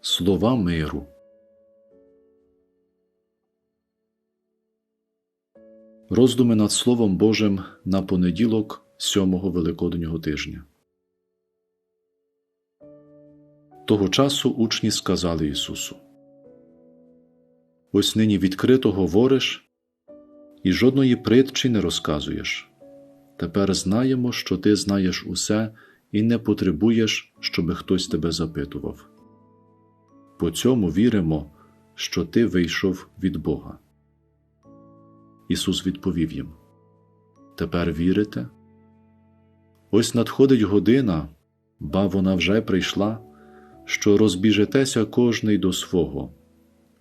Слова миру. Роздуми над Словом Божим на понеділок сьомого Великоднього тижня. Того часу учні сказали Ісусу: Ось нині відкрито говориш і жодної притчі не розказуєш. Тепер знаємо, що ти знаєш усе і не потребуєш, щоби хтось тебе запитував. По цьому віримо, що ти вийшов від Бога. Ісус відповів їм: Тепер вірите? Ось надходить година, ба вона вже прийшла, що розбіжетеся кожний до свого,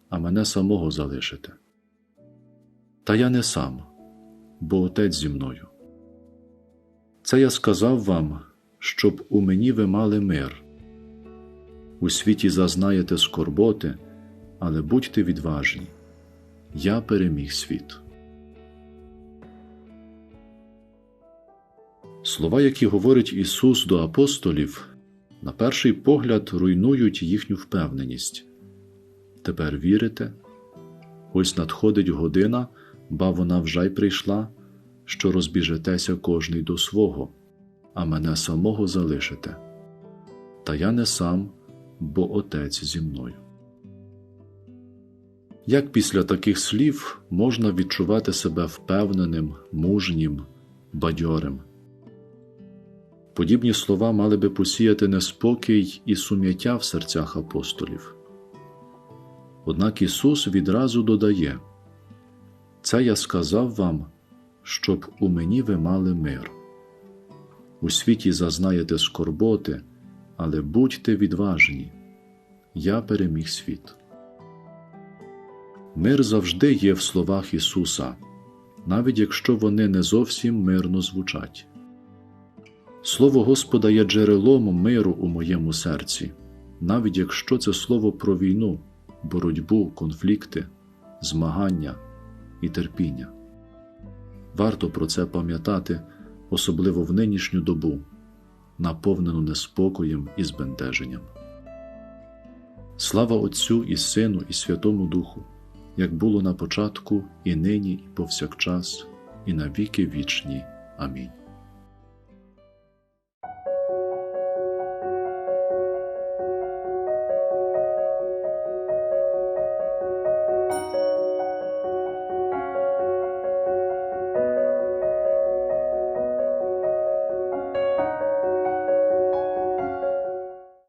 а мене самого залишите. Та я не сам, бо Отець зі мною. Це я сказав вам, щоб у мені ви мали мир. У світі зазнаєте скорботи, але будьте відважні. Я переміг світ. Слова, які говорить Ісус до апостолів, на перший погляд руйнують їхню впевненість. Тепер вірите? Ось надходить година, ба вона вже й прийшла, що розбіжетеся кожний до свого, а мене самого залишите. Та я не сам, бо Отець зі мною. Як після таких слів можна відчувати себе впевненим, мужнім, бадьорим? Подібні слова мали би посіяти неспокій і сум'яття в серцях апостолів. Однак Ісус відразу додає Це я сказав вам, щоб у мені ви мали мир. У світі зазнаєте скорботи, але будьте відважні. Я переміг світ. Мир завжди є в словах Ісуса, навіть якщо вони не зовсім мирно звучать. Слово Господа є джерелом миру у моєму серці, навіть якщо це слово про війну, боротьбу, конфлікти, змагання і терпіння. Варто про це пам'ятати, особливо в нинішню добу, наповнену неспокоєм і збентеженням. Слава Отцю і Сину, і Святому Духу, як було на початку, і нині, і повсякчас, і на віки вічні. Амінь.